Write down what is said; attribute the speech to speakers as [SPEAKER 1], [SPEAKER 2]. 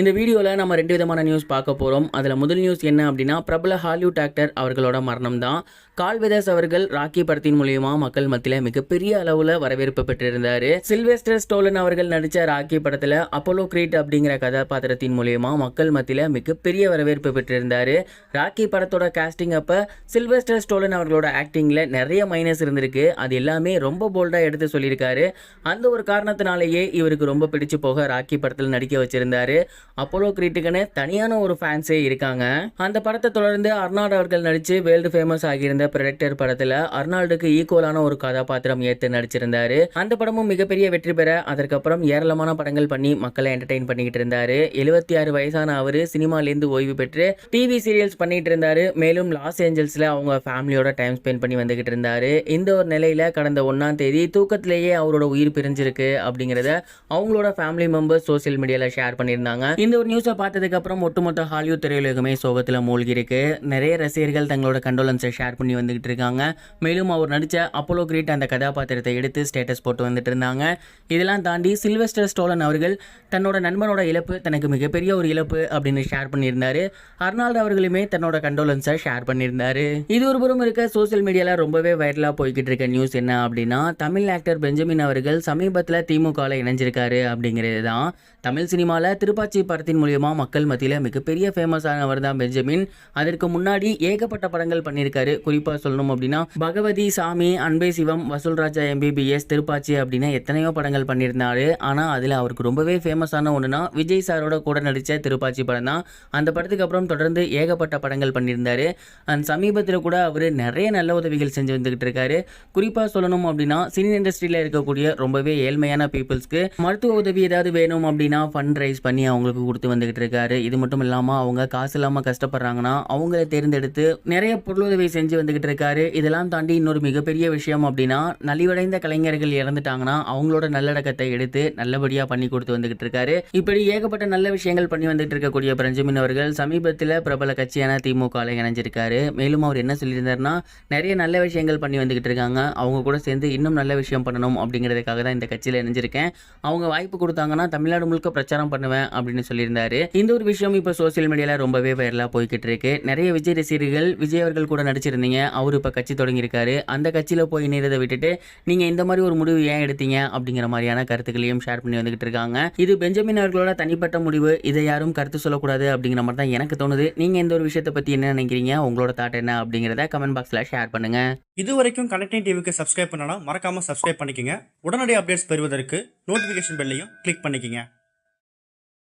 [SPEAKER 1] இந்த வீடியோவில் நம்ம ரெண்டு விதமான நியூஸ் பார்க்க போகிறோம் அதில் முதல் நியூஸ் என்ன அப்படின்னா பிரபல ஹாலிவுட் ஆக்டர் அவர்களோட மரணம் தான் கால் வெதர்ஸ் அவர்கள் ராக்கி படத்தின் மூலியமா மக்கள் மத்தியில் மிகப்பெரிய அளவில் வரவேற்பு பெற்றிருந்தார். சில்வெஸ்டர் ஸ்டோலன் அவர்கள் நடித்த ராக்கி படத்தில் அப்போலோ கிரீட் அப்படிங்கிற கதாபாத்திரத்தின் மூலியமா மக்கள் மத்தியில் மிகப்பெரிய வரவேற்பு பெற்றிருந்தார். ராக்கி படத்தோட காஸ்டிங் அப்போ சில்வெஸ்டர் ஸ்டோலன் அவர்களோட ஆக்டிங்கில் நிறைய மைனஸ் இருந்திருக்கு. அது எல்லாமே ரொம்ப போல்டாக எடுத்து சொல்லியிருக்காரு. அந்த ஒரு காரணத்தினாலேயே இவருக்கு ரொம்ப பிடிச்சு போக ராக்கி படத்தில் நடிக்க வச்சிருந்தாரு. அப்போலோ கிரீட்டுக்குன்னு தனியான ஒரு ஃபேன்ஸே இருக்காங்க. அந்த படத்தை தொடர்ந்து அர்னால்டு அவர்கள் நடித்து வேர்ல்டு ஃபேமஸ் ஆகியிருந்த பிரெடக்டர் படத்தில் அர்னால்டுக்கு ஈக்குவலான ஒரு கதாபாத்திரம் ஏற்று நடிச்சிருந்தாரு. அந்த படமும் மிகப்பெரிய வெற்றி பெற அதற்கப்புறம் ஏராளமான படங்கள் பண்ணி மக்களை என்டர்டெயின் பண்ணிக்கிட்டு இருந்தாரு. எழுபத்தி ஆறு வயசான அவர் சினிமாலேருந்து ஓய்வு பெற்று டிவி சீரியல்ஸ் பண்ணிட்டு இருந்தாரு. மேலும் லாஸ் ஏஞ்சல்ஸில் அவங்க ஃபேமிலியோட டைம் ஸ்பெண்ட் பண்ணி வந்துகிட்டு இருந்தாரு. இந்த ஒரு நிலையில் கடந்த ஒன்றாம் தேதி தூக்கத்திலேயே அவரோட உயிர் பிரிஞ்சிருக்கு அப்படிங்கிறத அவங்களோட ஃபேமிலி மெம்பர்ஸ் சோஷியல் மீடியாவில் ஷேர் பண்ணியிருந்தாங்க. இந்த ஒரு நியூஸை பார்த்ததுக்கு அப்புறம் ஒட்டுமொத்த ஹாலிவுட் திரையுலகமே சோகத்தில் மூழ்கி இருக்கு நிறைய ரசிகர்கள் தங்களோட கண்டோலன்ஸை ஷேர் பண்ணி வந்துகிட்டு இருக்காங்க. மேலும் அவர் நடித்த அப்போலோ கிரீட் அந்த கதாபாத்திரத்தை எடுத்து ஸ்டேட்டஸ் போட்டு வந்துட்டு இருந்தாங்க. இதெல்லாம் தாண்டி சில்வெஸ்டர் ஸ்டோலன் அவர்கள் தன்னோட நண்பனோட இழப்பு தனக்கு மிகப்பெரிய ஒரு இழப்பு அப்படின்னு ஷேர் பண்ணியிருந்தாரு. அர்னால்டு அவர்களுமே தன்னோட கண்டோலன்ஸை ஷேர் பண்ணியிருந்தாரு. இது ஒரு புறம் இருக்க சோஷியல் மீடியாவில் ரொம்பவே வைரலாக போய்கிட்டு இருக்க நியூஸ் என்ன அப்படின்னா தமிழ் ஆக்டர் பெஞ்சமின் அவர்கள் சமீபத்தில் திமுகவில் இணைஞ்சிருக்காரு அப்படிங்கிறது தான். தமிழ் சினிமாவில் திருப்பாச்சி படத்தின் மூலியமா மக்கள் மத்தியில் மிகப்பெரிய ஃபேமஸ் ஆனவர் தான் பெஞ்சமின். அதற்கு முன்னாடி ஏகப்பட்ட படங்கள் பண்ணியிருக்காரு. குறிப்பாக சொல்லணும் அப்படின்னா பகவதி சாமி அன்பே சிவம் வசூல் ராஜா எம்பிபிஎஸ் திருப்பாச்சி அப்படின்னு எத்தனையோ படங்கள் பண்ணியிருந்தாரு. ஆனால் அதில் அவருக்கு ரொம்பவே ஃபேமஸான ஒன்றுனா விஜய் சாரோட கூட நடித்த திருப்பாச்சி படம் தான். அந்த படத்துக்கு அப்புறம் தொடர்ந்து ஏகப்பட்ட படங்கள் பண்ணியிருந்தாரு. அண்ட் சமீபத்தில் கூட அவர் நிறைய நல்ல உதவிகள் செஞ்சு வந்துகிட்டு இருக்காரு. குறிப்பாக சொல்லணும் அப்படின்னா சினி இண்டஸ்ட்ரியில் இருக்கக்கூடிய ரொம்பவே ஏழ்மையான பீப்புள்ஸ்க்கு மருத்துவ உதவி ஏதாவது வேணும் அப்படின்னா ஃபண்ட் ரைஸ் பண்ணி அவங்களுக்கு கொடுத்து வந்துகிட்டு இருக்காரு இது மட்டும் இல்லாமல் அவங்க காசு இல்லாமல் கஷ்டப்படுறாங்கன்னா அவங்கள தேர்ந்தெடுத்து நிறைய பொருளுதவி செஞ்சு வந்துகிட்டு இருக்காரு இதெல்லாம் தாண்டி இன்னொரு மிகப்பெரிய விஷயம் அப்படின்னா நலிவடைந்த கலைஞர்கள் இறந்துட்டாங்கன்னா அவங்களோட நல்லடக்கத்தை எடுத்து நல்லபடியாக பண்ணி கொடுத்து வந்துகிட்டு இருக்காரு இப்படி ஏகப்பட்ட நல்ல விஷயங்கள் பண்ணி வந்துட்டு இருக்கக்கூடிய பிரஞ்சமின் அவர்கள் சமீபத்தில் பிரபல கட்சியான திமுக இணைஞ்சிருக்காரு. மேலும் அவர் என்ன சொல்லியிருந்தாருன்னா நிறைய நல்ல விஷயங்கள் பண்ணி வந்துகிட்டு இருக்காங்க அவங்க கூட சேர்ந்து இன்னும் நல்ல விஷயம் பண்ணணும் அப்படிங்கிறதுக்காக தான் இந்த கட்சியில் இணைஞ்சிருக்கேன். அவங்க வாய்ப்பு கொடுத்தாங்கன்னா தமிழ்நாடு முழுக்க பிரச்சாரம் பண்ணுவேன் அப்படின்னு அப்படின்னு சொல்லியிருந்தாரு. இந்த ஒரு விஷயம் இப்போ சோசியல் மீடியாவில் ரொம்பவே வைரலாக போய்கிட்டு இருக்கு நிறைய விஜய் ரசிகர்கள் விஜய் அவர்கள் கூட நடிச்சிருந்தீங்க. அவர் இப்போ கட்சி தொடங்கியிருக்காரு. அந்த கட்சியில் போய் இணையதை விட்டுட்டு நீங்கள் இந்த மாதிரி ஒரு முடிவு ஏன் எடுத்தீங்க? அப்படிங்கிற மாதிரியான கருத்துக்களையும் ஷேர் பண்ணி வந்துகிட்டு இருக்காங்க. இது பெஞ்சமின் அவர்களோட தனிப்பட்ட முடிவு. இதை யாரும் கருத்து சொல்லக்கூடாது அப்படிங்கிற மாதிரி தான் எனக்கு தோணுது. நீங்கள் இந்த ஒரு விஷயத்தை பற்றி என்ன நினைக்கிறீங்க? உங்களோட தாட் என்ன? அப்படிங்கிறத கமெண்ட் பாக்ஸில் ஷேர் பண்ணுங்க.
[SPEAKER 2] இது வரைக்கும் கனெக்டிங் டிவிக்கு சப்ஸ்கிரைப் பண்ணனா மறக்காம சப்ஸ்கிரைப் பண்ணிக்கங்க. உடனடி அப்டேட்ஸ் பெறுவதற்கு நோட்டிஃபிகேஷன் பெல்லையும் கிளிக் பண்ணிக்கங்க.